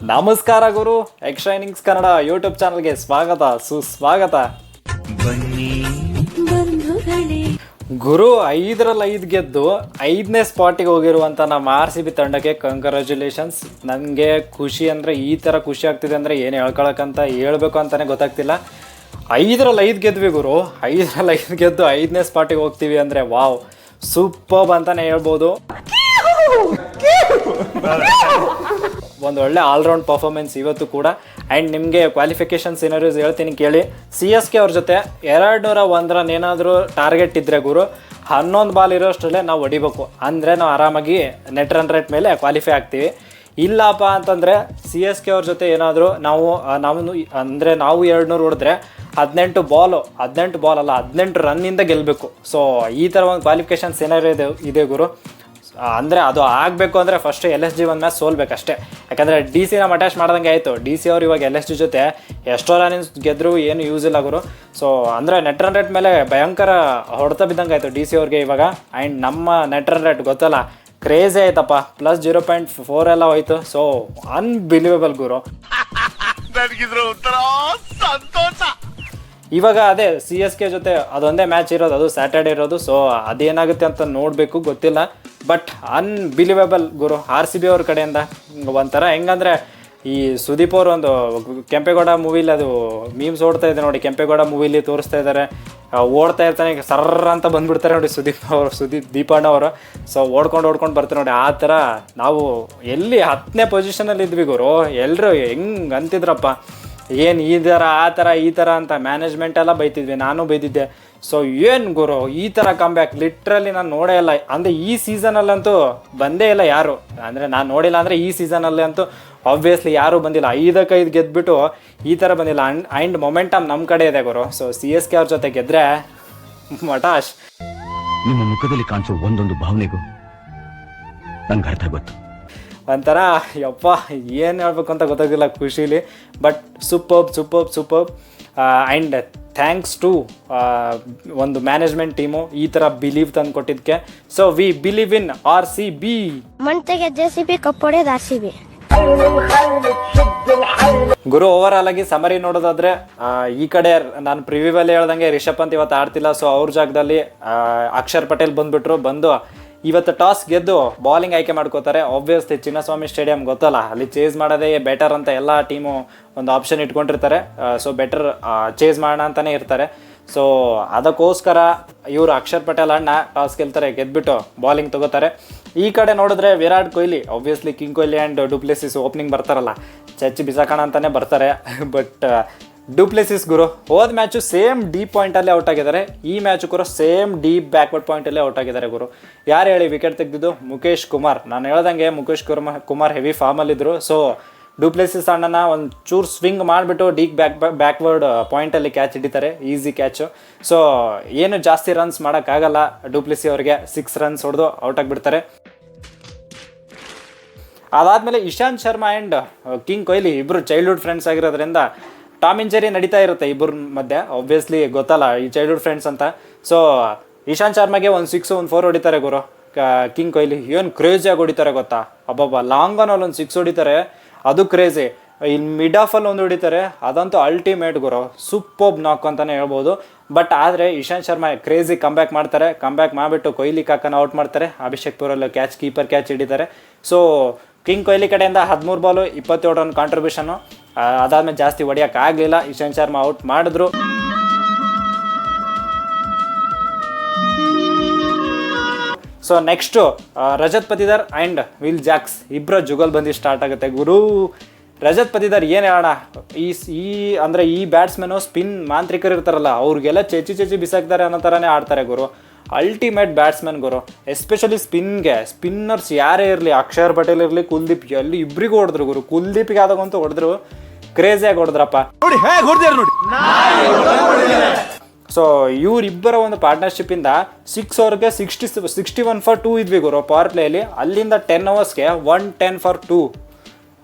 ನಮಸ್ಕಾರ ಗುರು ಎಕ್ಶೈನಿಂಗ್ಸ್ ಕನ್ನಡ ಯೂಟ್ಯೂಬ್ ಚಾನಲ್ಗೆ ಸ್ವಾಗತ ಸುಸ್ವಾಗತ. ಗುರು ಐದರಲ್ಲಿ ಐದು ಗೆದ್ದು ಐದನೇ ಸ್ಪಾಟಿಗೆ ಹೋಗಿರುವಂಥ ನಮ್ಮ ಆರ್ ಸಿ ಬಿ ತಂಡಕ್ಕೆ ಕಂಗ್ರ್ಯಾಚುಲೇಷನ್ಸ್ ನನಗೆ ಖುಷಿ ಅಂದರೆ ಈ ಥರ ಖುಷಿ ಆಗ್ತಿದೆ ಅಂದರೆ ಏನು ಹೇಳ್ಕೊಳಕ್ಕಂತ ಹೇಳ್ಬೇಕು ಅಂತಲೇ ಗೊತ್ತಾಗ್ತಿಲ್ಲ. ಐದರಲ್ಲಿ ಐದು ಗೆದ್ವಿ ಗುರು ಐದರಲ್ಲಿ ಐದು ಗೆದ್ದು ಐದನೇ ಸ್ಪಾಟಿಗೆ ಹೋಗ್ತೀವಿ ಅಂದರೆ ವಾವ್ ಸೂಪರ್ ಅಂತಲೇ ಹೇಳ್ಬೋದು. ಒಂದು ಒಳ್ಳೆ ಆಲ್ರೌಂಡ್ ಪರ್ಫಾರ್ಮೆನ್ಸ್ ಇವತ್ತು ಕೂಡ. ಆ್ಯಂಡ್ ನಿಮಗೆ ಕ್ವಾಲಿಫಿಕೇಷನ್ ಸಿನರೀಸ್ ಹೇಳ್ತೀನಿ ಕೇಳಿ. ಸಿ ಎಸ್ ಕೆ ಅವ್ರ ಜೊತೆ ಎರಡು ನೂರ ಒಂದರನ್ ಏನಾದರೂ ಟಾರ್ಗೆಟ್ ಇದ್ದರೆ ಗುರು, ಹನ್ನೊಂದು ಬಾಲ್ ಇರೋಷ್ಟರಲ್ಲೇ ನಾವು ಹೊಡಿಬೇಕು. ಅಂದರೆ ನಾವು ಆರಾಮಾಗಿ ನೆಟ್ ರನ್ ರೇಟ್ ಮೇಲೆ ಕ್ವಾಲಿಫೈ ಆಗ್ತೀವಿ. ಇಲ್ಲಪ್ಪ ಅಂತಂದರೆ ಸಿ ಎಸ್ ಕೆ ಅವ್ರ ಜೊತೆ ಏನಾದರೂ ನಾವು ನಾವು, ಅಂದರೆ ನಾವು ಎರಡು ನೂರು ಹೊಡೆದ್ರೆ ಹದಿನೆಂಟು ಬಾಲು ಹದಿನೆಂಟು ಬಾಲ್ ಅಲ್ಲ, ಹದಿನೆಂಟು ರನ್ನಿಂದ ಗೆಲ್ಲಬೇಕು ಸೊ ಈ ಥರ ಒಂದು ಕ್ವಾಲಿಫಿಕೇಷನ್ ಏನಾದ್ರು ಇದೆ ಇದೆ ಗುರು. ಅಂದರೆ ಅದು ಆಗಬೇಕು ಅಂದರೆ ಫಸ್ಟ್ ಎಲ್ ಎಸ್ ಜಿ ಒಂದು ಮ್ಯಾಚ್ ಸೋಲ್ಬೇಕಷ್ಟೇ. ಯಾಕಂದರೆ ಡಿ ಸಿನ ಅಟ್ಯಾಚ್ ಮಾಡ್ದಂಗೆ ಆಯಿತು. ಡಿ ಸಿ ಅವ್ರು ಇವಾಗ ಎಲ್ ಎಸ್ ಜಿ ಜೊತೆ ಎಷ್ಟೋ ರನ್ನಿಂಗ್ಸ್ ಗೆದ್ದರು ಏನು ಯೂಸ್ ಇಲ್ಲ ಗುರು. ಸೊ ಅಂದರೆ ನೆಟ್ ರನ್ ರೇಟ್ ಮೇಲೆ ಭಯಂಕರ ಹೊಡೆತ ಬಿದ್ದಂಗೆ ಆಯಿತು ಡಿ ಸಿ ಅವ್ರಿಗೆ ಇವಾಗ. ಆ್ಯಂಡ್ ನಮ್ಮ ನೆಟ್ ರನ್ ರೇಟ್ ಗೊತ್ತಲ್ಲ ಕ್ರೇಜಿ ಆಯ್ತಪ್ಪ. ಪ್ಲಸ್ ಜೀರೋ ಪಾಯಿಂಟ್ ಫೋರ್ ಎಲ್ಲ ಹೋಯ್ತು. ಸೊ ಅನ್ಬಿಲಿವೇಬಲ್ ಗುರು. ಸಂತೋಷ. ಇವಾಗ ಅದೇ ಸಿ ಎಸ್ ಕೆ ಜೊತೆ ಅದೊಂದೇ ಮ್ಯಾಚ್ ಇರೋದು, ಅದು ಸ್ಯಾಟರ್ಡೆ ಇರೋದು ಸೊ ಅದೇನಾಗುತ್ತೆ ಅಂತ ನೋಡಬೇಕು, ಗೊತ್ತಿಲ್ಲ. ಬಟ್ ಅನ್ಬಿಲಿವೇಬಲ್ ಗುರು ಆರ್ ಸಿ ಬಿ ಅವ್ರ ಕಡೆಯಿಂದ ಒಂಥರ ಹೆಂಗಂದ್ರೆ ಈ ಸುದೀಪ್ ಅವರು ಒಂದು ಕೆಂಪೇಗೌಡ ಮೂವಿಲಿ ಅದು ಮೀಮ್ಸ್ ಓಡ್ತಾ ಇದೆ ನೋಡಿ, ಕೆಂಪೇಗೌಡ ಮೂವಿಲಿ ತೋರಿಸ್ತಾ ಇದ್ದಾರೆ ಓಡ್ತಾ ಇರ್ತಾನೆ, ಸರ್ರ ಅಂತ ಬಂದ್ಬಿಡ್ತಾರೆ ನೋಡಿ ಸುದೀಪ್ ಅವರು, ಸುದೀಪ್ ದೀಪಣ್ಣ ಅವರು. ಸೊ ಓಡ್ಕೊಂಡು ಓಡ್ಕೊಂಡು ಬರ್ತಾರೆ ನೋಡಿ, ಆ ಥರ ನಾವು ಎಲ್ಲಿ ಹತ್ತನೇ ಪೊಸಿಷನಲ್ಲಿ ಇದ್ವಿ ಗುರು ಎಲ್ಲರೂ ಹೆಂಗೆ ಅಂತಿದ್ರಪ್ಪ. ಏನು ಈ ಥರ ಆ ಥರ ಈ ಥರ ಅಂತ ಮ್ಯಾನೇಜ್ಮೆಂಟ್ ಎಲ್ಲ ಬೈತಿದ್ವಿ, ನಾನು ಬೈದಿದ್ದೆ. ಸೊ ಏನು ಗುರು, ಈ ಥರ ಕಮ್ಬ್ಯಾಕ್ ಲಿಟ್ರಲಿ ನಾನು ನೋಡೇ ಇಲ್ಲ. ಅಂದರೆ ಈ ಸೀಸನಲ್ಲಂತೂ ಬಂದೇ ಇಲ್ಲ ಯಾರು. ಅಂದರೆ ನಾನು ನೋಡಿಲ್ಲ ಅಂದರೆ ಈ ಸೀಸನಲ್ಲಿ ಅಂತೂ ಆಬ್ವಿಯಸ್ಲಿ ಯಾರೂ ಬಂದಿಲ್ಲ. ಐದಕ್ಕೆ ಐದು ಗೆದ್ಬಿಟ್ಟು ಈ ಥರ ಬಂದಿಲ್ಲ. ಅಂಡ್ ಆ್ಯಂಡ್ ಮೊಮೆಂಟಮ್ ನಮ್ಮ ಕಡೆ ಇದೆ ಗುರು. ಸೊ ಸಿ ಎಸ್ ಕೆ ಅವ್ರ ಜೊತೆ ಗೆದ್ದರೆ ಮಟಾಶ್. ನಿಮ್ಮ ಮುಖದಲ್ಲಿ ಕಾಣಿಸೋ ಒಂದೊಂದು ಭಾವನೆಗೂ ನನಗೆ ಅರ್ಥ ಗೊತ್ತು. ಒಂಥರ ಯಪ್ಪ ಏನು ಹೇಳ್ಬೇಕು ಅಂತ ಗೊತ್ತಾಗಿಲ್ಲ ಖುಷಿಲಿ. But superb superb superb and thanks to ಒಂದು ಮ್ಯಾನೇಜ್ಮೆಂಟ್ ಟೀಮು ಈ ಥರ ಬಿಲೀವ್ ತಂದು ಕೊಟ್ಟಿದ್ದಕ್ಕೆ so we believe in R C B ಮಂತೆಗೆ J C B ಕಪ್ಪೊಡೆದು ಆರ್ ಸಿ ಬಿ ಗುರು ಓವರ್ ಆಲ್ ಆಗಿ ಸಮರಿ ನೋಡೋದಾದ್ರೆ ಈ ಕಡೆ ನಾನು ಪ್ರಿವ್ಯೂವಲ್ಲಿ ಹೇಳ್ದಂಗೆ ರಿಷಬ್ ಪಂತ್ ಇವತ್ತು ಆಡ್ತಿಲ್ಲ. ಸೊ ಅವ್ರ ಜಾಗದಲ್ಲಿ ಅಕ್ಷರ್ ಪಟೇಲ್ ಬಂದ್ಬಿಟ್ರು. ಬಂದು ಇವತ್ತು ಟಾಸ್ ಗೆದ್ದು ಬಾಲಿಂಗ್ ಆಯ್ಕೆ ಮಾಡ್ಕೋತಾರೆ. ಆಬ್ವಿಯಸ್ಲಿ ಚಿನ್ನಸ್ವಾಮಿ ಸ್ಟೇಡಿಯಂ ಗೊತ್ತಲ್ಲ. ಅಲ್ಲಿ ಚೇಸ್ ಮಾಡೋದೇ ಬೆಟರ್ ಅಂತ ಎಲ್ಲ ಟೀಮು ಒಂದು ಆಪ್ಷನ್ ಇಟ್ಕೊಂಡಿರ್ತಾರೆ. ಸೊ ಬೆಟರ್ ಚೇಸ್ ಮಾಡೋಣ ಅಂತಲೇ ಇರ್ತಾರೆ. ಸೊ ಅದಕ್ಕೋಸ್ಕರ ಇವರು ಅಕ್ಷರ್ ಪಟೇಲ್ ಅಣ್ಣ ಟಾಸ್ ಗೆಲ್ತಾರೆ, ಗೆದ್ಬಿಟ್ಟು ಬಾಲಿಂಗ್ ತಗೋತಾರೆ. ಈ ಕಡೆ ನೋಡಿದ್ರೆ Virat Kohli obviously king Kohli and du Plessis opening ಬರ್ತಾರಲ್ಲ. ಚಚ್ ಬಿಸಾಕೋಣ ಅಂತಲೇ ಬರ್ತಾರೆ. ಬಟ್ ಡುಪ್ಲೆಸಿಸ್ ಗುರು, ಹೋದ ಮ್ಯಾಚು ಸೇಮ್ ಡೀಪ್ ಪಾಯಿಂಟಲ್ಲೇ ಔಟ್ ಆಗಿದ್ದಾರೆ. ಈ ಮ್ಯಾಚು ಕೂಡ ಸೇಮ್ ಡೀಪ್ ಬ್ಯಾಕ್ವರ್ಡ್ ಪಾಯಿಂಟಲ್ಲೇ ಔಟ್ ಆಗಿದ್ದಾರೆ ಗುರು. ಯಾರು ಹೇಳಿ ವಿಕೆಟ್ ತೆಗೆದಿದ್ದು? ಮುಖೇಶ್ ಕುಮಾರ್. ನಾನು ಹೇಳ್ದಂಗೆ ಮುಖೇಶ್ ಕುರ್ಮಾ, ಕುಮಾರ್ ಹೆವಿ ಫಾರ್ಮಲ್ಲಿದ್ದರು ಸೊ ಡುಪ್ಲೆಸಿಸ್ ಅಣ್ಣನ ಒಂದು ಚೂರು ಸ್ವಿಂಗ್ ಮಾಡಿಬಿಟ್ಟು ಡೀಪ್ ಬ್ಯಾಕ್ ಬ್ಯಾಕ್ವರ್ಡ್ ಪಾಯಿಂಟಲ್ಲಿ ಕ್ಯಾಚ್ ಹಿಡಿತಾರೆ. ಈಸಿ ಕ್ಯಾಚು ಸೊ ಏನು ಜಾಸ್ತಿ ರನ್ಸ್ ಮಾಡೋಕ್ಕಾಗಲ್ಲ. ಡುಪ್ಲೆಸಿ ಅವರಿಗೆ ಸಿಕ್ಸ್ ರನ್ಸ್ ಹೊಡೆದು ಔಟ್ ಆಗಿಬಿಡ್ತಾರೆ. ಅದಾದಮೇಲೆ ಇಶಾಂತ್ ಶರ್ಮಾ ಆ್ಯಂಡ್ ಕಿಂಗ್ ಕೊಹ್ಲಿ ಇಬ್ಬರು ಚೈಲ್ಡ್ಹುಡ್ ಫ್ರೆಂಡ್ಸ್ ಆಗಿರೋದ್ರಿಂದ ಟಾಮ್ ಇಂಜರಿ ನಡೀತಾ ಇರುತ್ತೆ ಇಬ್ಬರ ಮಧ್ಯೆ. ಆಬ್ವಿಯಸ್ಲಿ ಗೊತ್ತಲ್ಲ, ಈ ಚೈಲ್ಡ್ಹುಡ್ ಫ್ರೆಂಡ್ಸ್ ಅಂತ. ಸೊ ಇಶಾಂತ್ ಶರ್ಮಾಗೆ ಒಂದು ಸಿಕ್ಸು ಒಂದು ಫೋರ್ ಹೊಡಿತಾರೆ ಗುರು. ಕಿಂಗ್ ಕೊಹ್ಲಿ ಏನು ಕ್ರೇಜಿಯಾಗಿ ಹೊಡಿತಾರೆ ಗೊತ್ತಾ? ಅಬ್ಬಬ್ಬ ಲಾಂಗ್ ಆನಲ್ಲಿ ಒಂದು ಸಿಕ್ಸ್ ಹೊಡಿತಾರೆ. ಅದು ಕ್ರೇಜಿ ಇಲ್ಲಿ ಮಿಡ್ ಆಫಲ್ಲಿ ಒಂದು ಹೊಡಿತಾರೆ. ಅದಂತೂ ಅಲ್ಟಿಮೇಟ್ ಗುರು. ಸೂಪರ್ಬ್ ನಾಕ್ ಅಂತಲೇ ಹೇಳ್ಬೋದು. ಬಟ್ ಆದರೆ ಇಶಾಂತ್ ಶರ್ಮಾ ಕ್ರೇಜಿ ಕಂಬ್ಯಾಕ್ ಮಾಡ್ತಾರೆ. ಕಂಬ್ಯಾಕ್ ಮಾಡಿಬಿಟ್ಟು ಕೊಹ್ಲಿ ಕಾಕನ ಔಟ್ ಮಾಡ್ತಾರೆ. ಅಭಿಷೇಕ್ ಪುರಲ್ಲಿ ಕ್ಯಾಚ್ ಕೀಪರ್ ಕ್ಯಾಚ್ ಹಿಡಿತಾರೆ. ಸೊ ಕಿಂಗ್ ಕೊಹ್ಲಿ ಕಡೆಯಿಂದ ಹದಿಮೂರು ಬಾಲು ಇಪ್ಪತ್ತೇಳು ರನ್ ಕಾಂಟ್ರಿಬ್ಯೂಷನು ಅದಾದ್ಮೇಲೆ ಜಾಸ್ತಿ ಹೊಡಿಯೋಕ್ಕಾಗಲಿಲ್ಲ ಇಶಾಂತ್ ಶರ್ಮಾ ಔಟ್ ಮಾಡಿದ್ರು. So next Rajat Patidar and Will Jacks ಇಬ್ಬರ ಜುಗಲ್ ಬಂದಿ ಸ್ಟಾರ್ಟ್ ಆಗುತ್ತೆ ಗುರು. ರಜತ್ ಪತಿದಾರ್ ಏನು ಹೇಳೋಣ? ಈ ಈ, ಅಂದರೆ ಈ ಬ್ಯಾಟ್ಸ್ಮನ್ನು ಸ್ಪಿನ್ ಮಾಂತ್ರಿಕರು ಇರ್ತಾರಲ್ಲ, ಅವ್ರಿಗೆಲ್ಲ ಚೇಚಿ ಚೇಚಿ ಬಿಸಾಕ್ತಾರೆ ಅನ್ನೋ ಥರನೇ ಆಡ್ತಾರೆ ಗುರು. ಅಲ್ಟಿಮೇಟ್ ಬ್ಯಾಟ್ಸ್ಮನ್ ಗುರು. ಎಸ್ಪೆಷಲಿ ಸ್ಪಿನ್ಗೆ ಸ್ಪಿನ್ನರ್ಸ್ ಯಾರೇ ಇರಲಿ, ಅಕ್ಷರ್ ಪಟೇಲ್ ಇರಲಿ, ಕುಲ್ದೀಪ್, ಎಲ್ಲಿ ಇಬ್ಬರಿಗೂ ಹೊಡೆದ್ರು ಗುರು. ಕುಲ್ದೀಪಿಗೆ ಆದಾಗಂತೂ ಹೊಡೆದ್ರು. ಕ್ರೇಜಿಯಾಗಿ ಹೊಡೆದ್ರಪ್ಪ. ನೋಡಿ ಹೇಗೆ ಹೊಡೆದಾರ ನೋಡಿ. ಸೊ ಇವರಿಬ್ಬರ ಒಂದು ಪಾರ್ಟ್ನರ್ಶಿಪ್ ಇಂದ ಸಿಕ್ಸ್ ಅವರ್ಗೆ sixty sixty one for two ಇದ್ವಿ ಗುರು ಪವರ್ ಪ್ಲೇಯಲ್ಲಿ ಅಲ್ಲಿಂದ ಟೆನ್ ಅವರ್ಸ್ಗೆ ಒನ್ ಟೆನ್ ಫಾರ್ ಟೂ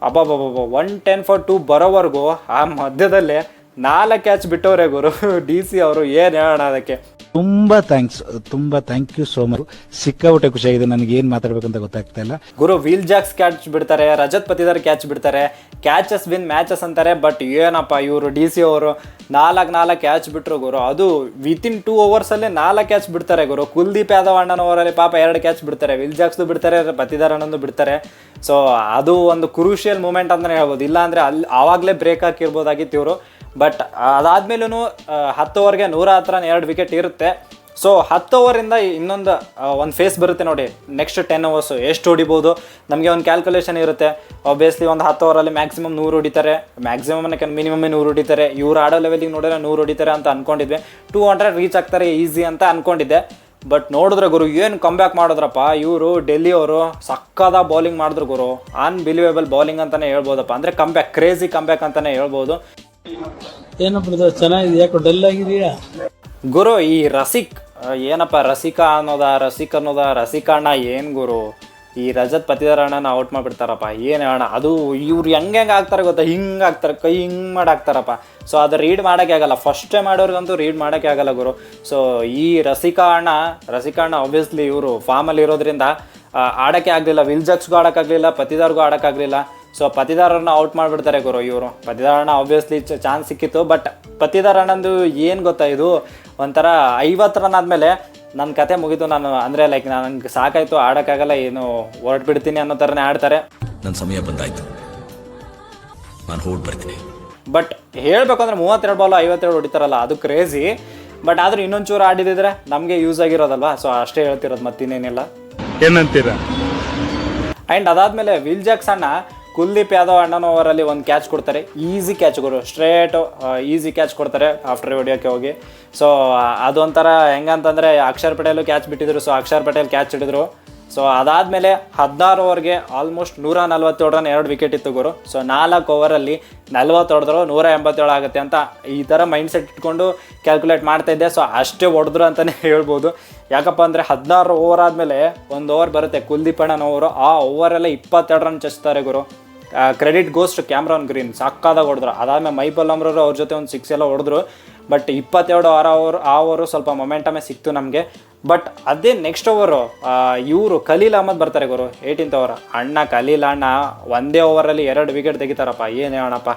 ಅಬ್ಬಬ್ಬಬ್ಬ ಒನ್ ಟೆನ್ ಫಾರ್ ಟೂ ಬರೋವರೆಗೂ ಆ ಮಧ್ಯದಲ್ಲೇ ನಾಲ್ಕು ಕ್ಯಾಚ್ ಬಿಟ್ಟವ್ರೆ ಗುರು ಡಿ ಸಿ ಅವರು ಏನು ಹೇಳೋಣ ಅದಕ್ಕೆ. ತುಂಬಾ ಥ್ಯಾಂಕ್ಸ್ ತುಂಬಾ ಥ್ಯಾಂಕ್ ಯು ಸೋ ಮಚ್ ಸಿಕ್ಕಾಪಟ್ಟೆ ಖುಷಿಯಾಗಿದೆ, ನನಗೆ ಏನ್ ಮಾತಾಡ್ಬೇಕಂತ ಗೊತ್ತಾಗ್ತಾ ಇಲ್ಲ. ಗುರು ವೀಲ್ ಜಾಕ್ಸ್ ಕ್ಯಾಚ್ ಬಿಡ್ತಾರೆ, ರಜತ್ ಪತಿದಾರ್ ಕ್ಯಾಚ್ ಬಿಡ್ತಾರೆ ಕ್ಯಾಚಸ್ ವಿನ್ ಮ್ಯಾಚಸ್ ಅಂತಾರೆ ಬಟ್ ಏನಪ್ಪ ಇವರು ಡಿ ಸಿ ಅವರು ನಾಲ್ಕು ನಾಲ್ಕು ಕ್ಯಾಚ್ ಬಿಟ್ರು ಗುರು, ಅದು ವಿತಿನ್ ಟೂ ಅವರ್ಸಲ್ಲಿ ನಾಲ್ಕು ಕ್ಯಾಚ್ ಬಿಡ್ತಾರೆ ಗುರು. ಕುಲ್ದೀಪ್ ಯಾದವ್ ಅಣ್ಣನ ಓವರಲ್ಲಿ ಪಾಪ ಎರಡು ಕ್ಯಾಚ್ ಬಿಡ್ತಾರೆ ವಿಲ್ ಜಾಕ್ಸ್ದು ಬಿಡ್ತಾರೆ, ಪತಿದಾರ್ ಅಣ್ಣಂದು ಬಿಡ್ತಾರೆ. ಸೊ ಅದು ಒಂದು ಕ್ರೂಷಿಯಲ್ ಮೂಮೆಂಟ್ ಅಂತಲೇ ಹೇಳ್ಬೋದು. ಇಲ್ಲ ಅಂದ್ರೆ ಅಲ್ಲಿ ಆವಾಗಲೇ ಬ್ರೇಕ್ ಹಾಕಿರ್ಬೋದಾಗಿತ್ತು ಇವರು. ಬಟ್ ಅದಾದ್ಮೇಲೂ ಹತ್ತು ಓವರ್ಗೆ ನೂರ ಹತ್ರ ಎರಡು ವಿಕೆಟ್ ಇರುತ್ತೆ. ಸೊ ಹತ್ತು ಓವರಿಂದ ಇನ್ನೊಂದು ಒಂದು ಫೇಸ್ ಬರುತ್ತೆ ನೋಡಿ. ನೆಕ್ಸ್ಟ್ ಟೆನ್ ಅವರ್ಸು ಎಷ್ಟು ಹೊಡಿಬೋದು? ನಮಗೆ ಒಂದು ಕ್ಯಾಲ್ಕುಲೇಷನ್ ಇರುತ್ತೆ. ಆಬ್ವಿಯಸ್ಲಿ ಒಂದು ಹತ್ತು ಓವರಲ್ಲಿ ಮ್ಯಾಕ್ಸಿಮಮ್ ನೂರು ಹೊಡಿತಾರೆ. ಮ್ಯಾಕ್ಸಿಮಮ್ ಮಿನಿಮಮ್ ನೂರು ಹೊಡಿತಾರೆ. ಇವ್ರು ಆಡೋ ಲೆವೆಲಿಗೆ ನೋಡಿದ್ರೆ ನೂರು ಹೊಡಿತಾರೆ ಅಂತ ಅಂದ್ಕೊಂಡಿದ್ವಿ ಟೂ ಹಂಡ್ರೆಡ್ ರೀಚ್ ಆಗ್ತಾರೆ ಈಸಿ ಅಂತ ಅನ್ಕೊಂಡಿದ್ದೆ. ಬಟ್ ನೋಡಿದ್ರೆ ಗುರು, ಏನು ಕಂಬ್ಯಾಕ್ ಮಾಡಿದ್ರಪ್ಪ? ಇವರು ಡೆಲ್ಲಿ ಅವರು ಸಕ್ಕದ ಬೌಲಿಂಗ್ ಮಾಡಿದ್ರು ಗುರು. ಅನ್ಬಿಲಿವೇಬಲ್ ಬೌಲಿಂಗ್ ಅಂತಲೇ ಹೇಳ್ಬೋದಪ್ಪ. ಅಂದರೆ ಕಂಬ್ಯಾಕ್ ಕ್ರೇಜಿ ಕಂಬ್ಯಾಕ್ ಅಂತಲೇ ಹೇಳ್ಬೋದು. ಏನೋ ಬ್ರದರ್ ಚೆನ್ನಾಗಿದೆ ಯಾಕೋ ಡಲ್ ಆಗಿದೆಯಾ? ಗುರು, ಈ ರಸಿಕ್ ಏನಪ್ಪ, ರಸಿಕ ಅನ್ನೋದ, ರಸಿಕ್ ಅನ್ನೋದ, ರಸಿಕ ಅಣ್ಣ ಏನು ಗುರು? ಈ ರಜತ್ ಪತಿದಾರ ಅಣ್ಣನ ಔಟ್ ಮಾಡಿಬಿಡ್ತಾರಪ್ಪ, ಏನು ಅಣ್ಣ? ಅದು ಇವ್ರು ಹೆಂಗೆ ಹೆಂಗೆ ಆಗ್ತಾರೆ ಗೊತ್ತಾ? ಹಿಂಗೆ ಆಗ್ತಾರೆ, ಕೈ ಹಿಂಗೆ ಮಾಡಾಕ್ತಾರಪ್ಪ ಸೊ ಅದು ರೀಡ್ ಮಾಡೋಕ್ಕೆ ಆಗಲ್ಲ. ಫಸ್ಟ್ ಮಾಡೋರ್ಗಂತೂ ರೀಡ್ ಮಾಡೋಕ್ಕೆ ಆಗಲ್ಲ ಗುರು. ಸೊ ಈ ರಸಿಕಾ ಅಣ್ಣ, ರಸಿಕ ಅಣ್ಣ ಆಬ್ವಿಯಸ್ಲಿ ಇವರು ಫಾರ್ಮಲ್ಲಿ ಇರೋದ್ರಿಂದ ಆಡೋಕ್ಕೆ ಆಗಲಿಲ್ಲ ವಿಲ್ ಜಗ್ಸ್ಗೂ ಆಡೋಕ್ಕಾಗಲಿಲ್ಲ ಪತಿದಾರ್ಗೂ ಆಡೋಕ್ಕಾಗಲಿಲ್ಲ ಸೊ ಪತಿದಾರರನ್ನ ಔಟ್ ಮಾಡಿಬಿಡ್ತಾರೆ ಗುರು ಇವರು. ಪತಿದಾರಣ್ಣ ಆಬ್ವಿಯಸ್ಲಿ ಚಾನ್ಸ್ ಸಿಕ್ಕಿತ್ತು ಬಟ್ ಪತಿದಾರಣ್ಣಂದು ಏನು ಗೊತ್ತಾ ಇದು? ಒಂಥರ ಐವತ್ತು ರನ್ ಆದಮೇಲೆ ನನ್ನ ಕತೆ ಮುಗಿತು ನಾನು. ಅಂದರೆ ಲೈಕ್ ನನಗೆ ಸಾಕಾಯಿತು ಆಡೋಕ್ಕಾಗಲ್ಲ ಏನು ಹೊರಟ್ಬಿಡ್ತೀನಿ ಅನ್ನೋ ಥರನೇ ಆಡ್ತಾರೆ. ನನ್ನ ಸಮಯ ಬಂದಾಯ್ತು. ನಾನು ಹೋಗಿ ಬರ್ತೀನಿ. ಬಟ್ ಹೇಳಬೇಕು ಅಂದರೆ ಮೂವತ್ತೆರಡು ಬಾಲು ಐವತ್ತೆರಡು ಹೊಡಿತಾರಲ್ಲ ಅದು ಕ್ರೇಜಿ ಬಟ್ ಆದರೂ ಇನ್ನೊಂಚೂರು ಆಡಿದಿದ್ರೆ ನಮಗೆ ಯೂಸ್ ಆಗಿರೋದಲ್ವಾ? ಸೊ ಅಷ್ಟೇ ಹೇಳ್ತಿರೋದು ಮತ್ತಿನ್ನೇನಿಲ್ಲ. ಏನಂತೀರ? ಆ್ಯಂಡ್ ಅದಾದಮೇಲೆ ವಿಲ್ ಜಾಕ್ಸ್ ಅಣ್ಣ ಕುಲ್ದೀಪ್ ಯಾದವ್ ಅಣ್ಣನ ಓವರಲ್ಲಿ ಒಂದು ಕ್ಯಾಚ್ ಕೊಡ್ತಾರೆ. ಈಸಿ ಕ್ಯಾಚ್ ಗುರು ಸ್ಟ್ರೇಟ್ ಈಸಿ ಕ್ಯಾಚ್ ಕೊಡ್ತಾರೆ ಆಫ್ಟರ್ ಹೊಡಿಯೋಕ್ಕೆ ಹೋಗಿ. ಸೊ ಅದೊಂಥರ ಹೆಂಗಂತಂದರೆ ಅಕ್ಷರ್ ಪಟೇಲು ಕ್ಯಾಚ್ ಬಿಟ್ಟಿದ್ರು ಸೊ ಅಕ್ಷರ್ ಪಟೇಲ್ ಕ್ಯಾಚ್ ಹಿಡಿದ್ರು. ಸೊ ಅದಾದಮೇಲೆ ಹದಿನಾರು ಓವರ್ಗೆ ಆಲ್ಮೋಸ್ಟ್ ನೂರ ನಲ್ವತ್ತೇಳು ರನ್ ಎರಡು ವಿಕೆಟ್ ಇತ್ತು ಗುರು. ಸೊ ನಾಲ್ಕು ಓವರಲ್ಲಿ ನಲ್ವತ್ತು ಹೊಡೆದ್ರು ನೂರ ಎಂಬತ್ತೇಳು ಆಗುತ್ತೆ ಅಂತ ಈ ಥರ ಮೈಂಡ್ ಸೆಟ್ ಇಟ್ಕೊಂಡು ಕ್ಯಾಲ್ಕುಲೇಟ್ ಮಾಡ್ತಾ ಇದ್ದೆ. ಸೊ ಅಷ್ಟೇ ಹೊಡೆದ್ರು ಅಂತಲೇ ಹೇಳ್ಬೋದು. ಯಾಕಪ್ಪ ಅಂದರೆ ಹದಿನಾರು ಓವರ್ ಆದಮೇಲೆ ಒಂದು ಓವರ್ ಬರುತ್ತೆ ಕುಲ್ದೀಪ್ ಅಣ್ಣನ ಓವರು ಆ ಓವರಲ್ಲೇ ಇಪ್ಪತ್ತೆರಡು ರನ್ ಚಚ್ತಾರೆ ಗುರು. ಕ್ರೆಡಿಟ್ ಗೋಸ್ಟ್ ಕ್ಯಾಮ್ರಾನ್ ಗ್ರೀನ್ ಸಾಕಾದಾಗ ಹೊಡೆದ್ರು. ಅದಾದ್ಮೇಲೆ ಮೈಬಲ್ ಅಮ್ರವರು ಅವ್ರ ಜೊತೆ ಒಂದು ಸಿಕ್ಸ್ ಎಲ್ಲ ಹೊಡೆದ್ರು. ಬಟ್ ಇಪ್ಪತ್ತೆರಡು ಆರು ಓವರ್ ಆ ಓವರು ಸ್ವಲ್ಪ ಮೊಮೆಂಟಮೇ ಸಿಕ್ತು ನಮಗೆ. ಬಟ್ ಅದೇ ನೆಕ್ಸ್ಟ್ ಓವರು ಇವರು ಖಲೀಲ್ ಅಹಮದ್ ಬರ್ತಾರೆ ಗುರು ಏಯ್ಟೀನ್ತ್ ಓವರ್ ಅಣ್ಣ ಖಲೀಲ್ ಅಣ್ಣ ಒಂದೇ ಓವರಲ್ಲಿ ಎರಡು ವಿಕೆಟ್ ತೆಗಿತಾರಪ್ಪ. ಏನು ಹೇಳೋಣಪ್ಪ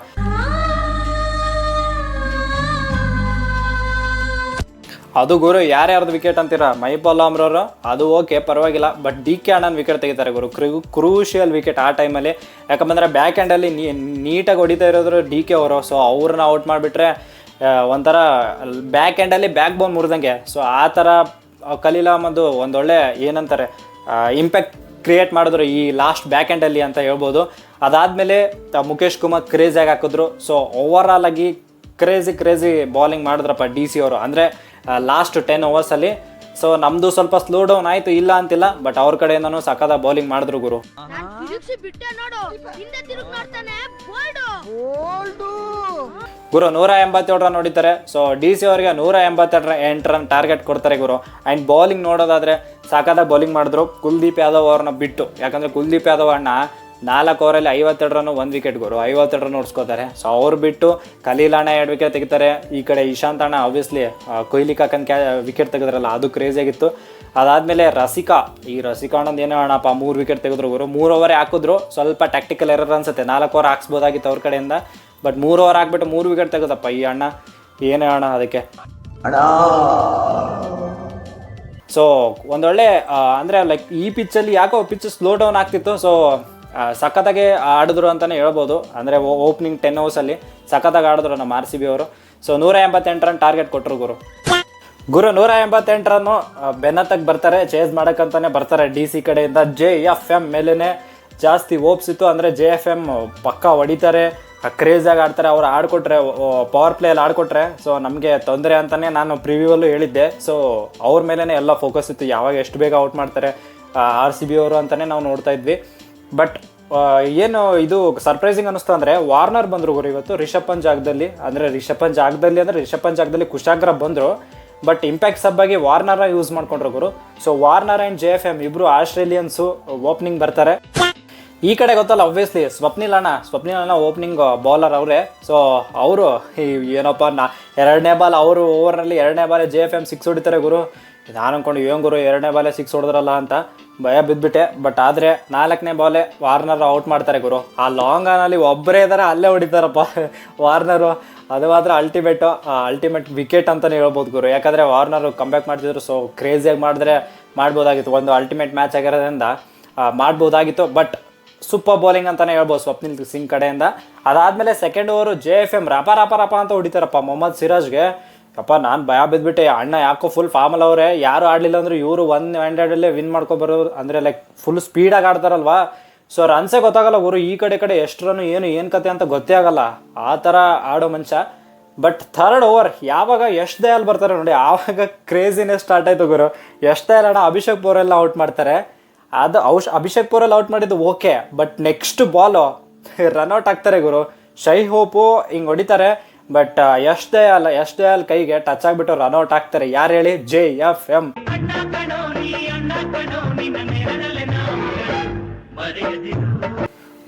ಅದು ಗುರು ಯಾರ್ಯಾರ್ದು ವಿಕೆಟ್ ಅಂತೀರಾ? ಮೈಪಾಲ್ ಅಮ್ರವರು, ಅದು ಓಕೆ ಪರವಾಗಿಲ್ಲ. ಬಟ್ ಡಿ ಕೆ ಅಣ್ಣನ ವಿಕೆಟ್ ತೆಗಿತಾರೆ ಗುರು. ಕ್ರೂ ಕ್ರೂಷಿಯಲ್ ವಿಕೆಟ್ ಆ ಟೈಮಲ್ಲಿ ಯಾಕಂದ್ರೆ ಬ್ಯಾಕ್ ಹ್ಯಾಂಡಲ್ಲಿ ನೀಟಾಗಿ ಹೊಡಿತಾ ಇರೋದ್ರು ಡಿ ಕೆ ಅವರು. ಸೊ ಅವ್ರನ್ನ ಔಟ್ ಮಾಡಿಬಿಟ್ರೆ ಒಂಥರ ಬ್ಯಾಕ್ ಹ್ಯಾಂಡಲ್ಲಿ ಬ್ಯಾಕ್ ಬೋನ್ ಮುರಿದಂಗೆ. ಸೊ ಆ ಥರ ಕಲೀಲ ಒಂದೊಳ್ಳೆ ಏನಂತಾರೆ ಇಂಪ್ಯಾಕ್ಟ್ ಕ್ರಿಯೇಟ್ ಮಾಡಿದ್ರು ಈ ಲಾಸ್ಟ್ ಬ್ಯಾಕ್ ಹ್ಯಾಂಡಲ್ಲಿ ಅಂತ ಹೇಳ್ಬೋದು. ಅದಾದಮೇಲೆ ಮುಖೇಶ್ ಕುಮಾರ್ ಕ್ರೇಜಾಗಿ ಹಾಕಿದ್ರು. ಸೊ ಓವರಾಲ್ ಆಗಿ ಕ್ರೇಜಿ ಕ್ರೇಜಿ ಬೌಲಿಂಗ್ ಮಾಡಿದ್ರಪ್ಪ ಡಿ ಸಿ ಅವರು. ಅಂದರೆ ಲಾಸ್ಟ್ ಟೆನ್ ಓವರ್ಸಲ್ಲಿ ಸೊ ನಮ್ಮದು ಸ್ವಲ್ಪ ಸ್ಲೋ ಡೌನ್ ಆಯಿತು ಇಲ್ಲ ಅಂತಿಲ್ಲ ಬಟ್ ಅವ್ರ ಕಡೆಯಿಂದನೂ ಸಖದ ಬೌಲಿಂಗ್ ಮಾಡಿದ್ರು ಗುರು. ಬಿಟ್ಟೆ ನೋಡು. ಹಿಂದೆ ತಿರುಗಿ ನೋಡ್ತಾನೆ ಗುರು ನೂರ ಎಂಬತ್ತೇಳು ರನ್ ಹೊಡಿತಾರೆ. ಸೊ ಡಿ ಸಿ ಅವರಿಗೆ ನೂರ ಎಂಬತ್ತೆರಡು ಎಂಟು ರನ್ ಟಾರ್ಗೆಟ್ ಕೊಡ್ತಾರೆ ಗುರು. ಆ್ಯಂಡ್ ಬೌಲಿಂಗ್ ನೋಡೋದಾದ್ರೆ ಸಾಕಾದ ಬೌಲಿಂಗ್ ಮಾಡಿದ್ರು. ಕುಲ್ದೀಪ್ ಯಾದವ್ ಅವ್ರನ್ನ ಬಿಟ್ಟು. ಯಾಕಂದರೆ ಕುಲ್ದೀಪ್ ಯಾದವ್ ಅಣ್ಣ ನಾಲ್ಕು ಓವರಲ್ಲಿ ಐವತ್ತೆರಡು ರನ್ ಒಂದು ವಿಕೆಟ್ ಗುರು ಐವತ್ತೆರಡು ರನ್ ಹೊಡ್ಸ್ಕೋತಾರೆ ಸೊ ಅವ್ರು ಬಿಟ್ಟು ಖಲೀಲ್ ಅಣ್ಣ ಎರಡು ವಿಕೆಟ್ ತೆಗಿತಾರೆ. ಈ ಕಡೆ ಇಶಾಂತ್ ಅಣ್ಣ ಆಬ್ವಿಯಸ್ಲಿ ಕೊಹ್ಲಿ ಕಾಕನ್ ಕ್ಯಾ ವಿಕೆಟ್ ತೆಗೆದ್ರಲ್ಲ ಅದು ಕ್ರೇಜಿ ಆಗಿತ್ತು. ಅದಾದಮೇಲೆ ರಸಿಕಾ ಈ ರಸಿಕಾ ಅಣ್ಣಂದು ಏನೋ ಅಣ್ಣಪ್ಪ ಮೂರು ವಿಕೆಟ್ ತೆಗೆದ್ರು ಗುರು ಮೂರು ಓವರೇ ಹಾಕಿದ್ರು. ಸ್ವಲ್ಪ ಟ್ಯಾಕ್ಟಿಕಲ್ ಎರರ್ ಅನ್ಸುತ್ತೆ. ನಾಲ್ಕು ಓವರ್ ಹಾಕ್ಸ್ಬೋದಾಗಿತ್ತು ಅವ್ರ ಕಡೆಯಿಂದ. ಬಟ್ ಮೂರು ಓವರ್ ಹಾಕ್ಬಿಟ್ಟು ಮೂರು ವಿಕೆಟ್ ತೆಗೆದಪ್ಪ ಈ ಅಣ್ಣ. ಏನೇ ಅಣ್ಣ ಅದಕ್ಕೆ? ಸೊ ಒಂದೊಳ್ಳೆ ಅಂದರೆ ಅಂದ್ರೆ ಲೈಕ್ ಈ ಪಿಚ್ಚಲ್ಲಿ ಯಾಕೋ ಪಿಚ್ ಸ್ಲೋ ಡೌನ್ ಆಗ್ತಿತ್ತು. ಸೊ ಸಖತ್ತಾಗಿ ಆಡಿದ್ರು ಅಂತಲೇ ಹೇಳ್ಬೋದು. ಅಂದರೆ ಓಪನಿಂಗ್ ಟೆನ್ ಓವರ್ಸಲ್ಲಿ ಸಖತ್ತಾಗಿ ಆಡಿದ್ರು ನಮ್ಮ ಆರ್ ಸಿ ಬಿ ಅವರು. ಸೊ ನೂರ ಎಂಬತ್ತೆಂಟು ರನ್ ಟಾರ್ಗೆಟ್ ಕೊಟ್ಟರು ಗುರು. ಗುರು, ನೂರ ಎಂಬತ್ತೆಂಟು ರನ್ನು ಬೆನ್ನತ್ತಕ್ಕೆ ಬರ್ತಾರೆ ಚೇಸ್ ಮಾಡೋಕ್ಕಂತಲೇ ಬರ್ತಾರೆ ಡಿ ಸಿ ಕಡೆಯಿಂದ. ಜೆ ಎಫ್ ಎಂ ಮೇಲೇ ಜಾಸ್ತಿ ಓಪ್ಸಿತ್ತು ಅಂದರೆ ಜೆ ಎಫ್ ಎಂ ಪಕ್ಕ ಹೊಡಿತಾರೆ ಕ್ರೇಜಾಗಿ ಆಡ್ತಾರೆ. ಅವ್ರು ಆಡ್ಕೊಟ್ರೆ ಪವರ್ ಪ್ಲೇಯಲ್ಲಿ ಆಡ್ಕೊಟ್ರೆ. ಸೊ ನಮಗೆ ತೊಂದರೆ ಅಂತಲೇ ನಾನು ಪ್ರಿವ್ಯೂವಲ್ಲೂ ಹೇಳಿದ್ದೆ. ಸೊ ಅವ್ರ ಮೇಲೇ ಎಲ್ಲ ಫೋಕಸ್ ಇತ್ತು. ಯಾವಾಗ ಎಷ್ಟು ಬೇಗ ಔಟ್ ಮಾಡ್ತಾರೆ ಆರ್ ಸಿ ಬಿ ಅವರು ಅಂತಲೇ ನಾವು ನೋಡ್ತಾ ಇದ್ವಿ. ಬಟ್ ಏನು ಇದು ಸರ್ಪ್ರೈಸಿಂಗ್ ಅನ್ನಿಸ್ತು ಅಂದರೆ ವಾರ್ನರ್ ಬಂದರು ಗುರು ಇವತ್ತು ಪಂತ್ ಜಾಗದಲ್ಲಿ, ಅಂದರೆ ಪಂತ್ ಜಾಗದಲ್ಲಿ ಅಂದರೆ ಪಂತ್ ಜಾಗದಲ್ಲಿ ಕುಶಾಗ್ರ ಬಂದರು ಬಟ್ ಇಂಪ್ಯಾಕ್ಟ್ ಸಬ್ಬಾಗಿ ವಾರ್ನರ ಯೂಸ್ ಮಾಡ್ಕೊಂಡ್ರು ಗುರು. So Warner and J F M ಇಬ್ಬರು ಆಸ್ಟ್ರೇಲಿಯನ್ಸು ಓಪನಿಂಗ್ ಬರ್ತಾರೆ. ಈ ಕಡೆ ಗೊತ್ತಲ್ಲ ಒಬ್ವಿಯಸ್ಲಿ ಸ್ವಪ್ನಿಲ್ ಅಣ್ಣ ಸ್ವಪ್ನಿಲ್ ಅಣ್ಣ ಓಪನಿಂಗ್ ಬೌಲರ್ ಅವರೇ. ಸೊ ಅವರು ಏನಪ್ಪ, ನಾ, ಎರಡನೇ ಬಾಲ್ ಅವರು ಓವರ್ನಲ್ಲಿ ಎರಡನೇ ಬಾಲೇ ಜೆ ಎಫ್ ಎಂ ಸಿಕ್ಸ್ ಹೊಡಿತಾರೆ ಗುರು. ನಾನು ಅನ್ಕೊಂಡು, ಏನು ಗುರು, ಎರಡನೇ ಬಾಲೆ ಸಿಕ್ಸ್ ಹೊಡೆದ್ರಲ್ಲ ಅಂತ. ಭಯ ಬಿದ್ದುಬಿಟ್ಟೆ ಬಟ್ ಆದರೆ ನಾಲ್ಕನೇ ಬಾಲೆ ವಾರ್ನರ್ ಔಟ್ ಮಾಡ್ತಾರೆ ಗುರು. ಆ ಲಾಂಗ್ ಆನಲ್ಲಿ ಒಬ್ಬರೇ ಇದಾರೆ, ಅಲ್ಲೇ ಹೊಡಿತಾರಪ್ಪ. ವಾರ್ನರು ಅದು ಮಾತ್ರ ಅಲ್ಟಿಮೇಟು ಅಲ್ಟಿಮೇಟ್ ವಿಕೆಟ್ ಅಂತಲೇ ಹೇಳ್ಬೋದು ಗುರು. ಯಾಕಂದರೆ ವಾರ್ನರು ಕಂಬ್ಯಾಕ್ ಮಾಡ್ತಿದ್ರು ಸೊ ಕ್ರೇಜಿಯಾಗಿ ಮಾಡಿದ್ರೆ ಮಾಡ್ಬೋದಾಗಿತ್ತು. ಒಂದು ಅಲ್ಟಿಮೇಟ್ ಮ್ಯಾಚ್ ಆಗಿರೋದ್ರಿಂದ ಮಾಡ್ಬೋದಾಗಿತ್ತು. ಬಟ್ ಸೂಪರ್ ಬೌಲಿಂಗ್ ಅಂತಾನೆ ಹೇಳ್ಬೋದು ಸ್ವಪ್ನಿಲ್ ಸಿಂಗ್ ಕಡೆಯಿಂದ. ಅದಾದಮೇಲೆ second over J F M ರಪ, ರಾಪ ರಾಪ ಅಂತ ಹೊಡಿತಾರಪ್ಪ ಮೊಹಮ್ಮದ್ ಸಿರಾಜ್ಗೆ. ಅಪ್ಪ, ನಾನು ಭಯ ಬಿದ್ದುಬಿಟ್ಟೆ ಅಣ್ಣ ಯಾಕೋ ಫುಲ್ ಫಾರ್ಮಲ್ ಅವರೇ. ಯಾರು ಆಡಲಿಲ್ಲ ಅಂದ್ರೆ ಇವರು ಒನ್ ಹ್ಯಾಂಡ್ರೆಡಲ್ಲೇ ವಿನ್ ಮಾಡ್ಕೊಬರೋರು ಅಂದರೆ ಲೈಕ್ ಫುಲ್ ಸ್ಪೀಡಾಗಿ ಆಡ್ತಾರಲ್ವಾ? ಸೊ ರನ್ಸೇ ಗೊತ್ತಾಗಲ್ಲ ಗುರು. ಈ ಕಡೆ ಕಡೆ ಎಷ್ಟು ಏನು ಏನು ಕತೆ ಅಂತ ಗೊತ್ತೇ ಆಗಲ್ಲ. ಆ ಥರ ಆಡೋ ಮನುಷ್ಯ. ಬಟ್ ಥರ್ಡ್ ಓವರ್ ಯಾವಾಗ ಎಷ್ಟು ದಯಾಲ್ ಬರ್ತಾರೆ ನೋಡಿ. ಆವಾಗ ಕ್ರೇಜಿನೇ ಸ್ಟಾರ್ಟ್ ಆಯ್ತು ಗುರು. ಎಷ್ಟು ಅಣ್ಣ ಅಭಿಷೇಕ್ ಪೋರೆಲ್ಲ ಔಟ್ ಮಾಡ್ತಾರೆ. ಅದು ಔಷ್, ಅಭಿಷೇಕ್ ಪೋರೆಲ್ಲ ಔಟ್ ಮಾಡಿದ್ದು okay but next ball run out ಆಗ್ತಾರೆ ಗುರು. ಶೈ ಹೋಪು ಹಿಂಗೆ ಹೊಡಿತಾರೆ. ಬಟ್ ಯಶ್ ದಯಾಲ್ ಯಶ್ ದಯಾಲ್ ಕೈಗೆ ಟಚ್ ಆಗಿಬಿಟ್ಟು ರನ್ಔಟ್ ಆಗ್ತಾರೆ. ಯಾರು ಹೇಳಿ? ಜೆ ಎಫ್ ಎಂ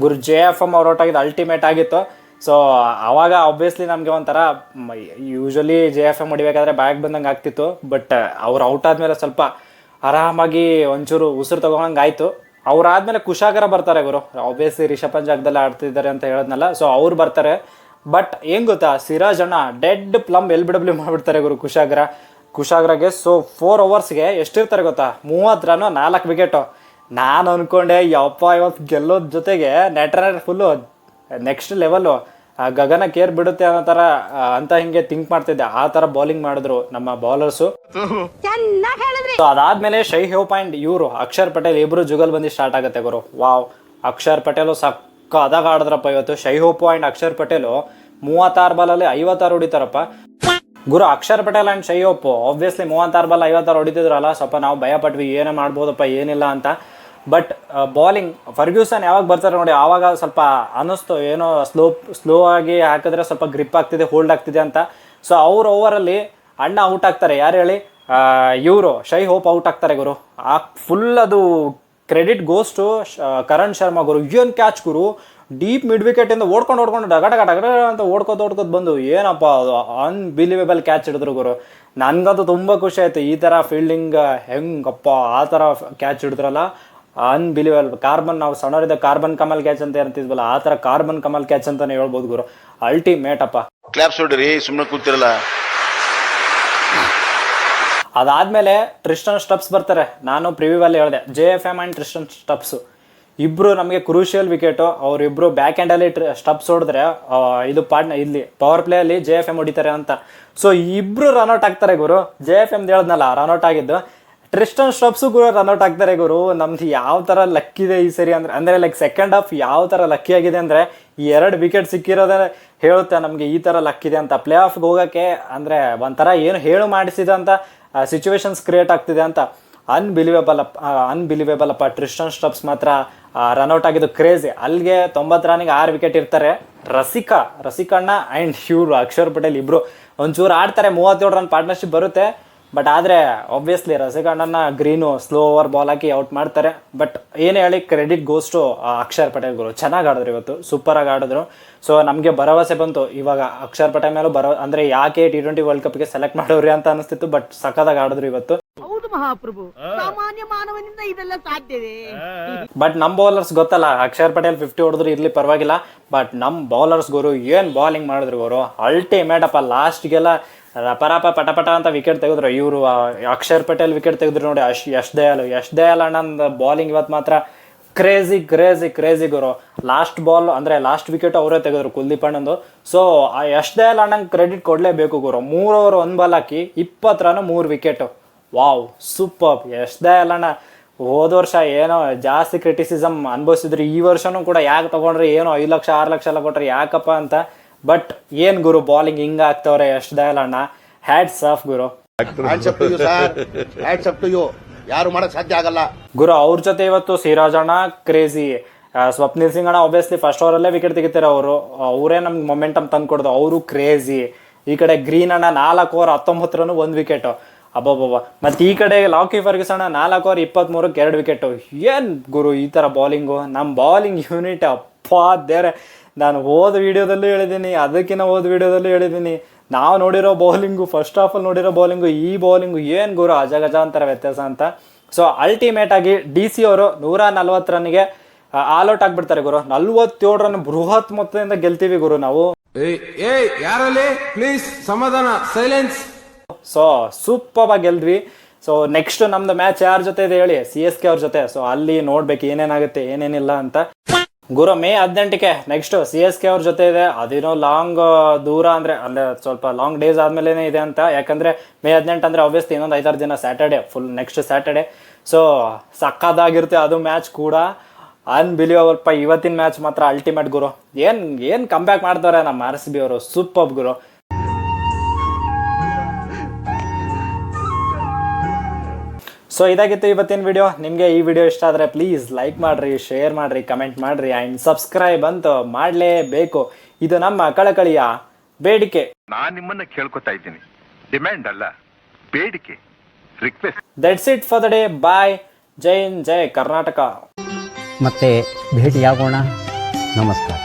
ಗುರು ಜೆ ಎಫ್ ಎಂ ಔಟ್ ಆಗಿದ್ದು ಅಲ್ಟಿಮೇಟ್ ಆಗಿತ್ತು. ಸೊ ಅವಾಗ ಆಬ್ವಿಯಸ್ಲಿ ನಮಗೆ ಒಂಥರ ಯೂಶ್ವಲಿ ಜೆ ಎಫ್ ಎಂ ಹೊಡಿಬೇಕಾದ್ರೆ ಬ್ಯಾಗ್ ಬಂದಂಗೆ ಆಗ್ತಿತ್ತು. ಬಟ್ ಅವ್ರು ಔಟ್ ಆದಮೇಲೆ ಸ್ವಲ್ಪ ಆರಾಮಾಗಿ ಒಂಚೂರು ಉಸಿರು ತಗೊಂಡಂಗೆ ಆಯಿತು. ಅವ್ರಾದ್ಮೇಲೆ ಕುಶಾಗರ ಬರ್ತಾರೆ ಗುರು. ಆಬ್ವಿಯಸ್ಲಿ ಪಂತ್ ಜಾಗದಲ್ಲಿ ಆಡ್ತಿದ್ದಾರೆ ಅಂತ ಹೇಳೋದ್ನಲ್ಲ. ಸೊ ಅವ್ರು ಬರ್ತಾರೆ. ಬಟ್ ಏನ್ ಗೊತ್ತಾ ಸಿರಾಜ್ ಅಣ್ಣ dead plumb L B W ಮಾಡಿಬಿಡ್ತಾರೆ ಗುರು ಕುಶಾಗ್ರ. ಕುಶಾಗ್ರಗೆ ಸೊ ಫೋರ್ ಅವರ್ಸ್ಗೆ ಎಷ್ಟಿರ್ತಾರೆ ಗೊತ್ತಾ? ಮೂವತ್ತು ರನ್ ನಾಲ್ಕು ವಿಕೆಟು ನಾನು ಅನ್ಕೊಂಡೆ ಯಪ್ಪ ಇವತ್ತು ಗೆಲ್ಲೋದ್ ಜೊತೆಗೆ net run full next level ಗಗನ ಕೇರ್ ಬಿಡುತ್ತೆ ಅನ್ನೋ ಥರ ಅಂತ ಹಿಂಗೆ ಥಿಂಕ್ ಮಾಡ್ತಿದ್ದೆ. ಆ ಥರ ಬೌಲಿಂಗ್ ಮಾಡಿದ್ರು ನಮ್ಮ ಬೌಲರ್ಸು ಸೊ ಅದಾದ್ಮೇಲೆ ಶೈ ಹೇವ್ ಪಾಯಿಂಟ್ ಇವರು ಅಕ್ಷರ್ ಪಟೇಲ್ ಇಬ್ರು ಜುಗಲ್ ಬಂದು ಸ್ಟಾರ್ಟ್ ಆಗುತ್ತೆ ಗುರು. ವಾವ್ ಅಕ್ಷರ್ ಪಟೇಲು ಸಕ್ಕ ಅದಾಗ ಆಡಿದ್ರಪ್ಪ ಇವತ್ತು. Shai Hope point Akshar Patel ಮೂವತ್ತಾರು ಬಾಲಲ್ಲಿ ಐವತ್ತಾರು ಹೊಡಿತಾರಪ್ಪ. ಗುರು Akshar Patel and Shai Hope obviously ಮೂವತ್ತಾರು ಬಾಲ್ ಐವತ್ತಾರು ಹೊಡಿತಿದ್ರಲ್ಲ ಸ್ವಲ್ಪ ನಾವು ಭಯ ಪಟ್ವಿ ಏನೇ ಮಾಡ್ಬೋದಪ್ಪ, ಏನಿಲ್ಲ ಅಂತ. ಬಟ್ ಬಾಲಿಂಗ್ ಫರ್ಗ್ಯೂಸನ್ ಯಾವಾಗ ಬರ್ತಾರೆ ನೋಡಿ, ಆವಾಗ ಸ್ವಲ್ಪ ಅನ್ನಿಸ್ತು, ಏನೋ ಸ್ಲೋ ಸ್ಲೋ ಆಗಿ ಹಾಕಿದ್ರೆ ಸ್ವಲ್ಪ ಗ್ರಿಪ್ ಆಗ್ತಿದೆ ಹೋಲ್ಡ್ ಆಗ್ತಿದೆ ಅಂತ. ಸೊ ಅವ್ರ ಓವರಲ್ಲಿ ಅಣ್ಣ ಔಟ್ ಆಗ್ತಾರೆ. ಯಾರು ಹೇಳಿ? ಇವರು ಶೈ ಹೋಪ್ ಔಟ್ ಆಗ್ತಾರೆ ಗುರು. ಆ ಫುಲ್ ಅದು ಕ್ರೆಡಿಟ್ ಗೋಸ್ಟು ಕರಣ್ ಶರ್ಮಾ ಗುರು ಏನು ಕ್ಯಾಚ್ ಗುರು ಡೀಪ್ ಮಿಡ್ ವಿಕೆಟಿಂದ ಓಡ್ಕೊಂಡು ಓಡ್ಕೊಂಡು, ಡಗ ಡಗ ಅಂತ ಓಡ್ಕೋತ ಓಡ್ಕೋತ ಬಂದು, ಏನಪ್ಪ ಅದು ಅನ್ಬಿಲಿವೇಬಲ್ ಕ್ಯಾಚ್ ಹಿಡಿದ್ರು ಗುರು. ನನಗಂತೂ ತುಂಬ ಖುಷಿ ಆಯಿತು. ಈ ಥರ ಫೀಲ್ಡಿಂಗ್ ಹೆಂಗಪ್ಪ, ಆ ಥರ ಕ್ಯಾಚ್ ಹಿಡಿದ್ರಲ್ಲ ಅನ್ಬಿಲಿವೇಬಲ್ ಕಾರ್ಬನ್ ನಾವು ಸಣ್ಣವರಿದ್ದ ಕಾರ್ಬನ್ ಕಮಲ್ ಕ್ಯಾಚ್ ಅಂತ ಏನಂತಿದ್ವಲ್ಲ, ಆ ಥರ ಕಾರ್ಬನ್ ಕಮಲ್ ಕ್ಯಾಚ್ ಅಂತಾನೆ ಹೇಳ್ಬೋದು ಗುರು. ಅಲ್ಟಿಮೇಟ್ ಅಪ್ಪ. ಕ್ಲಾಪ್ಸ್ ಹೊಡ್ರಿ ಸುಮ್ಮನೆ ಕೂತಿರಲ್ಲ. ಅದಾದ್ಮೇಲೆ ಟ್ರಿಸ್ಟನ್ ಸ್ಟಪ್ಸ್ ಬರ್ತಾರೆ. ನಾನು ಪ್ರಿವ್ಯೂವಲ್ಲಿ ಹೇಳಿದೆ. J F M and Tristan Stubbs ಇಬ್ರು ನಮಗೆ ಕ್ರೂಷಿಯಲ್ ವಿಕೆಟು ಅವರಿಬ್ಬರು ಬ್ಯಾಕ್ ಹ್ಯಾಂಡಲ್ಲಿ ಸ್ಟಪ್ಸ್ ಹೊಡೆದ್ರೆ ಇದು ಪಾರ್ಟ್ನ ಇಲ್ಲಿ ಪವರ್ ಪ್ಲೇಯಲ್ಲಿ ಜೆ ಎಫ್ ಎಂ ಹೊಡಿತಾರೆ ಅಂತ. ಸೊ ಇಬ್ರು ರನ್ಔಟ್ ಆಗ್ತಾರೆ ಗುರು. ಜೆ ಎಫ್ ಎಂ ಹೇಳ್ದ್ನಲ್ಲ ರನ್ಔಟ್ ಆಗಿದ್ದು. ಟ್ರಿಸ್ಟನ್ ಸ್ಟಪ್ಸು ಗುರು ರನ್ಔಟ್ ಆಗ್ತಾರೆ ಗುರು. ನಮ್ದು ಯಾವ ಥರ ಲಕ್ಕಿದೆ ಈ ಸರಿ ಅಂದರೆ ಅಂದರೆ ಲೈಕ್ ಸೆಕೆಂಡ್ ಹಾಫ್ ಯಾವ ಥರ ಲಕ್ಕಿ ಆಗಿದೆ ಅಂದರೆ, ಈ ಎರಡು ವಿಕೆಟ್ ಸಿಕ್ಕಿರೋದೇ ಹೇಳುತ್ತೆ ನಮಗೆ ಈ ಥರ ಲಕ್ಕಿದೆ ಅಂತ. ಪ್ಲೇ ಆಫ್ಗೆ ಹೋಗೋಕ್ಕೆ ಅಂದರೆ ಒಂಥರ ಏನು ಹೇಳು ಮಾಡಿಸಿದಂಥ ಸಿಚುವೇಶನ್ಸ್ ಕ್ರಿಯೇಟ್ ಆಗ್ತಿದೆ ಅಂತ ಅನ್ಬಿಲಿವೇಬಲ್ ಅನ್ಬಿಲಿವೇಬಲ್ ಅಪ್ಪ. ಟ್ರಿಸ್ಟನ್ ಸ್ಟಪ್ಸ್ ಮಾತ್ರ ರನ್ಔಟ್ ಆಗಿದ್ದು ಕ್ರೇಜಿ ಅಲ್ಲಿಗೆ ತೊಂಬತ್ತು ರನ್ನಿಗೆ ಆರು ವಿಕೆಟ್ ಇರ್ತಾರೆ. ರಸಿಕಾ, ರಸಿಕಣ್ಣ ಆ್ಯಂಡ್ ಇವರು ಅಕ್ಷರ್ ಪಟೇಲ್ ಇಬ್ಬರು ಒಂಚೂರು ಆಡ್ತಾರೆ. ಮೂವತ್ತೇಳು ರನ್ ಪಾರ್ಟ್ನರ್ಶಿಪ್ ಬರುತ್ತೆ. ಬಟ್ ಆದರೆ ಆಬ್ವಿಯಸ್ಲಿ ರಸಿಕಾಂಡನ್ನ ಗ್ರೀನು ಸ್ಲೋ ಓವರ್ ಬಾಲ್ ಹಾಕಿ ಔಟ್ ಮಾಡ್ತಾರೆ. ಬಟ್ ಏನು ಹೇಳಿ ಕ್ರೆಡಿಟ್ ಗೋಸ್ಟು ಅಕ್ಷರ್ ಪಟೇಲ್ಗಳು ಗುರು. ಚೆನ್ನಾಗಿ ಆಡಿದ್ರು ಇವತ್ತು. ಸೂಪರಾಗಿ ಆಡಿದ್ರು. ಸೊ ನಮಗೆ ಭರವಸೆ ಬಂತು. ಇವಾಗ ಅಕ್ಷರ್ ಪಟೇಲ್ ಮೇಲೂ ಬರೋ ಅಂದರೆ ಯಾಕೆ ಟಿ ಟ್ವೆಂಟಿ ವರ್ಲ್ಡ್ ಕಪ್ಗೆ ಸೆಲೆಕ್ಟ್ ಮಾಡೋರಿ ಅಂತ ಅನಿಸ್ತಿತ್ತು ಬಟ್ ಸಖತ್ತಾಗಿ ಆಡಿದ್ರು ಇವತ್ತು. ಹೌದು ಮಹಾಪ್ರಭು. ಸಾಮಾನ್ಯ ಮಾನವನಿಂದ ಇದೆಲ್ಲ ಸಾಧ್ಯವೇ ಬಟ್ ನಮ್ಮ ಬೌಲರ್ಸ್ ಗೊತ್ತಲ್ಲ ಅಕ್ಷರ್ ಪಟೇಲ್ ಫಿಫ್ಟಿ ಹೊಡೆದ್ರು ಇರ್ಲಿ ಪರವಾಗಿಲ್ಲ. ಬಟ್ ನಮ್ಮ ಬೌಲರ್ಸ್ ಗುರು ಏನು ಬೌಲಿಂಗ್ ಮಾಡಿದ್ರು ಗುರು? ಅಲ್ಟಿಮೇಟ್ ಅಪ್ಪ ಲಾಸ್ಟ್ಗೆಲ್ಲ ರಪರಪ ಪಟಪಟ ಅಂತ ವಿಕೆಟ್ ತೆಗೆದ್ರು. ಇವರು ಅಕ್ಷರ್ ಪಟೇಲ್ ವಿಕೆಟ್ ತೆಗೆದ್ರು ನೋಡಿ, ಅಶ್, ಯಶ್ ದಯಾಲ್. ಯಶ್ ದಯಾಲ್ ಅಣ್ಣಂದು ಬೌಲಿಂಗ್ ಇವತ್ತು ಮಾತ್ರ ಕ್ರೇಜಿ ಕ್ರೇಜಿ ಕ್ರೇಜಿ ಗುರು. ಲಾಸ್ಟ್ ಬಾಲ್ ಅಂದರೆ ಲಾಸ್ಟ್ ವಿಕೆಟ್ ಅವರೇ ತೆಗೆದ್ರು ಕುಲ್ದೀಪ್ ಅಣ್ಣಂದು. ಸೊ ಆ ಯಶ್ ದಯಾಲ್ ಅಣ್ಣಂಗೆ ಕ್ರೆಡಿಟ್ ಕೊಡಲೇಬೇಕು ಗುರು. ಮೂರು ಓವರ್ ಒಂದು ಬಾಲ್ ಹಾಕಿ ಇಪ್ಪತ್ತು ರನ್ ಮೂರು wicket wow super Yash Dayal ಅಣ್ಣ, ಹೋದ ವರ್ಷ ಏನೋ ಜಾಸ್ತಿ ಕ್ರಿಟಿಸಿಸಮ್ ಅನುಭವಿಸಿದ್ರು. ಈ ವರ್ಷನೂ ಕೂಡ ಯಾಕೆ ತಗೊಂಡ್ರೆ? ಏನೋ ಐದು ಲಕ್ಷ, ಆರು ಲಕ್ಷ ಎಲ್ಲ ಕೊಟ್ಟರೆ ಯಾಕಪ್ಪ ಅಂತ ಬಟ್ ಏನ್ ಗುರು ಬಾಲಿಂಗ್ ಹಿಂಗ್ ಆಗ್ತವ್ರೆ ಯಶ್ ದಯಲಣ್ಣ ಅಣ್ಣ ಹ್ಯಾಟ್ಸ್ ಆಫ್ ಗುರು. ಯಾರು ಮಾಡಕ್ ಸಾಧ್ಯ ಆಗಲ್ಲ. ಗುರು ಅವ್ರ ಜೊತೆ ಇವತ್ತು ಸಿರಾಜ್ ಅಣ್ಣ ಕ್ರೇಜಿ ಸ್ವಪ್ನಿಲ್ ಸಿಂಗ್ ಅಣ್ಣ ಆಬ್ವಿಯಸ್ಲಿ ಫಸ್ಟ್ ಓವರಲ್ಲೇ ವಿಕೆಟ್ ತೆಗಿತಾರೆ ಅವರು. ಅವರೇ ನಮ್ಗೆ ಮೊಮೆಂಟಮ್ ತಂದು ಕೊಡೋದು ಅವರು ಕ್ರೇಜಿ ಈ ಕಡೆ ಗ್ರೀನ್ ಅಣ್ಣ ನಾಲ್ಕು ಓವರ್ ಹತ್ತೊಂಬತ್ತು ರನ್ ಒಂದು ವಿಕೆಟ್ ಅಬ್ಬಬ್ಬಬ್ಬ. ಮತ್ತೆ ಈ ಕಡೆ ಲಾಕಿ ಅಣ್ಣ ನಾಲ್ಕು ಓವರ್ ಇಪ್ಪತ್ತ್ಮೂರಕ್ಕೆ ಎರಡು ವಿಕೆಟು ಏನ್ ಗುರು ಈ ಥರ ಬಾಲಿಂಗು ನಮ್ಮ ಬಾಲಿಂಗ್ ಯೂನಿಟ್ ಅಪ್ಪ ದೇರೆ ನಾನು ಓದ ವೀಡಿಯೋದಲ್ಲೂ ಹೇಳಿದ್ದೀನಿ ಅದಕ್ಕಿಂತ ಓದ ವೀಡಿಯೋದಲ್ಲೂ ಹೇಳಿದ್ದೀನಿ. ನಾವು ನೋಡಿರೋ ಬೌಲಿಂಗು ಫಸ್ಟ್ ಆಫಲ್ಲಿ ನೋಡಿರೋ ಬೌಲಿಂಗು ಈ ಬೌಲಿಂಗು ಏನು ಗುರು ಅಜಗಜ ಅಂತಾರೆ ವ್ಯತ್ಯಾಸ ಅಂತ. ಸೊ ಅಲ್ಟಿಮೇಟ್ ಆಗಿ ಡಿ ಸಿ ಅವರು ನೂರ ನಲ್ವತ್ತು ರನ್ಗೆ ಆಲ್ ಔಟ್ ಆಗಿಬಿಡ್ತಾರೆ ಗುರು. ನಲ್ವತ್ತೇಳು ರನ್ ಬೃಹತ್ ಮೊತ್ತದಿಂದ ಗೆಲ್ತೀವಿ ಗುರು ನಾವು. ಯಾರಲ್ಲಿ? ಪ್ಲೀಸ್ ಸಮಾಧಾನ ಸೈಲೆನ್ಸ್ ಸೊ ಸೂಪರ್ ಆಗಿ ಗೆಲ್ದ್ವಿ. ಸೊ ನೆಕ್ಸ್ಟ್ ನಮ್ದು ಮ್ಯಾಚ್ ಯಾರ ಜೊತೆ ಇದೆ ಹೇಳಿ? ಸಿ ಎಸ್ ಕೆ ಅವ್ರ ಜೊತೆ. ಸೊ ಅಲ್ಲಿ ನೋಡ್ಬೇಕು ಏನೇನಾಗುತ್ತೆ ಏನೇನಿಲ್ಲ ಅಂತ. ಗುರು, ಮೇ ಹದಿನೆಂಟಕ್ಕೆ ನೆಕ್ಸ್ಟ್ ಸಿ ಎಸ್ ಕೆ ಅವ್ರ ಜೊತೆ ಇದೆ. ಅದೇನೋ ಲಾಂಗ್ ದೂರ ಅಂದ್ರೆ ಅಂದ್ರೆ ಸ್ವಲ್ಪ ಲಾಂಗ್ ಡೇಸ್ ಆದ್ಮೇಲೆ ಇದೆ ಅಂತ. ಯಾಕಂದ್ರೆ ಮೇ ಹದಿನೆಂಟು ಅಂದ್ರೆ ಆಬ್ವಿಯಸ್ಲಿ ಇನ್ನೊಂದು ಐದಾರು ದಿನ Saturday full next Saturday so ಸಕ್ಕದಾಗಿರುತ್ತೆ ಅದು ಮ್ಯಾಚ್ ಕೂಡ. ಅನ್ಬಿಲಿಯಬಲ್ ಪ, ಇವತ್ತಿನ ಮ್ಯಾಚ್ ಮಾತ್ರ ಅಲ್ಟಿಮೇಟ್ ಗುರು. ಏನ್ ಏನ್ ಕಂಬ್ಯಾಕ್ ಮಾಡ್ತಾರೆ ನಮ್ಮ ಆರ್ ಸಿ ಬಿ ಅವರು? ಸೂಪರ್ ಗುರು. ಸೊ ಇದಾಗಿತ್ತು ಇವತ್ತಿನ ವಿಡಿಯೋ ನಿಮಗೆ ಈ ವಿಡಿಯೋ ಇಷ್ಟ ಆದರೆ ಪ್ಲೀಸ್ ಲೈಕ್ ಮಾಡಿರಿ ಶೇರ್ ಮಾಡಿರಿ ಕಮೆಂಟ್ ಮಾಡಿರಿ ಆ್ಯಂಡ್ ಸಬ್ಸ್ಕ್ರೈಬ್ ಅಂತೂ ಮಾಡಲೇಬೇಕು. ಇದು ನಮ್ಮ ಕಳಕಳಿಯ ಬೇಡಿಕೆ. ನಾನು ನಿಮ್ಮನ್ನ ಕೇಳ್ಕೊತಾ ಇದ್ದೀನಿ. ಡಿಮ್ಯಾಂಡ್ ಅಲ್ಲ ಬೇಡಿಕೆ request that's it for the day bye ಜೈ ಹಿಂದ್ ಜೈ ಕರ್ನಾಟಕ ಮತ್ತೆ ಭೇಟಿಯಾಗೋಣ. ನಮಸ್ಕಾರ.